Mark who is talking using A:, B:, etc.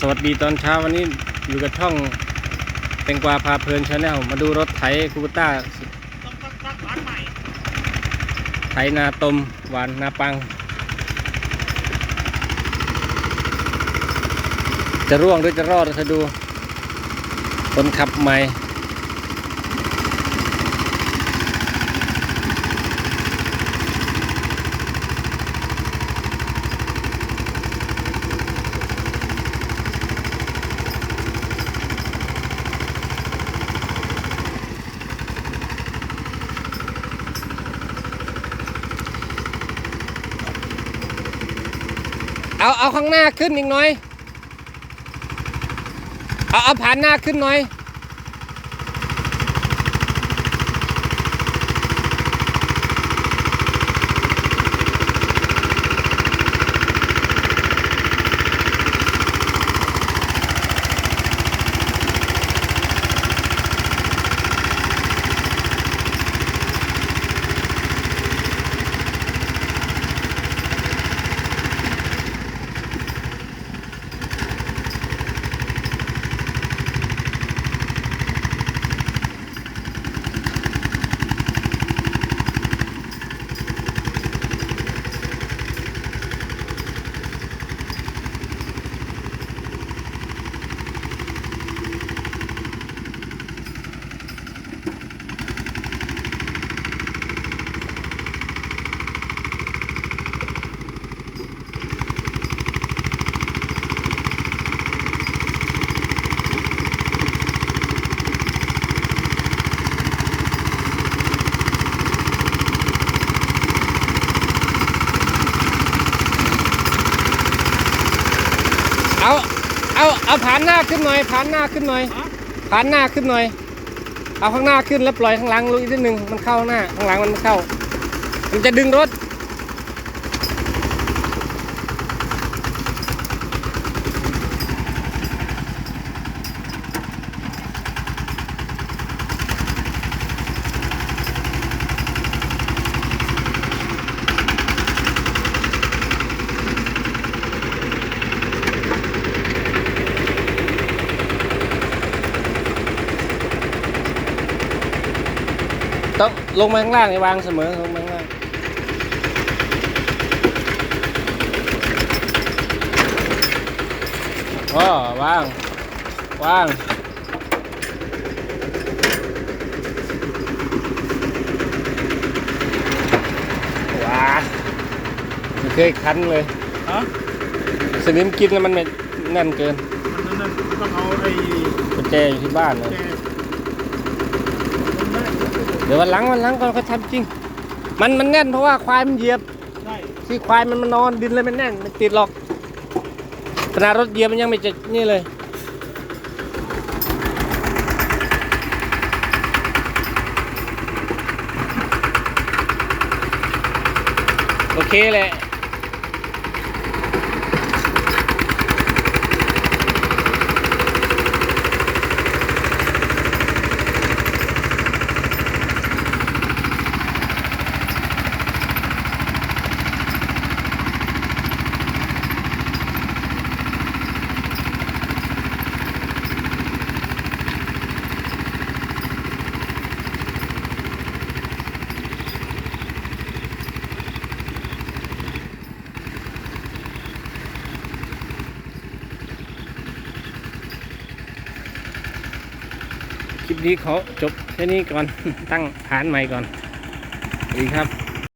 A: สวัสดีตอนเช้าวันนี้อยู่กับช่องแตงกวาพาเพลินชาแนลมาดูรถไถคูบต้า
B: ต้านใหม่
A: ไถนาตมหวานนาปัง จะร่วงหรือจะรอดจะดูคนขับใหม่ เอาเอาข้างหน้าขึ้นอีกน้อย เอาเอาผ่านหน้าขึ้นหน่อย เอาเอาเอาผ่านหน้าขึ้นหน่อยผ่านหน้าขึ้นหน่อยผ่านหน้าขึ้นหน่อย เอาข้างหน้าขึ้นแล้วปล่อยข้างหลังลงอีกนิดนึงมันเข้าข้างหน้าข้างหลังมันไม่เข้า มันจะดึงรถ ต้องลงมาข้างล่างนี่วางเสมอลงมาข้างล่างอ๋อวาง วางว้าไม่เคยคันเลย
B: ฮะ
A: สนิมกินแล้วมันไม่แน่นเกิน
B: มันนั่นต้องเอาไอ้
A: กุญแจอยู่ที่บ้านเลย
B: แก
A: เดี๋ยววันหลังวันหลังก่อนเขาทำจริง มันมันแน่นเพราะว่าควายมันเหยียบ
B: ใช่
A: ที่ควายมันมานอนดินเลยมันแน่นไม่ติดหรอกขนาดรถเหยียบมันยังไม่จะนี่เลยโอเคแหละ คลิปนี้เขาจบแค่นี้ก่อนตั้งฐานใหม่ก่อนสวัสดีครับ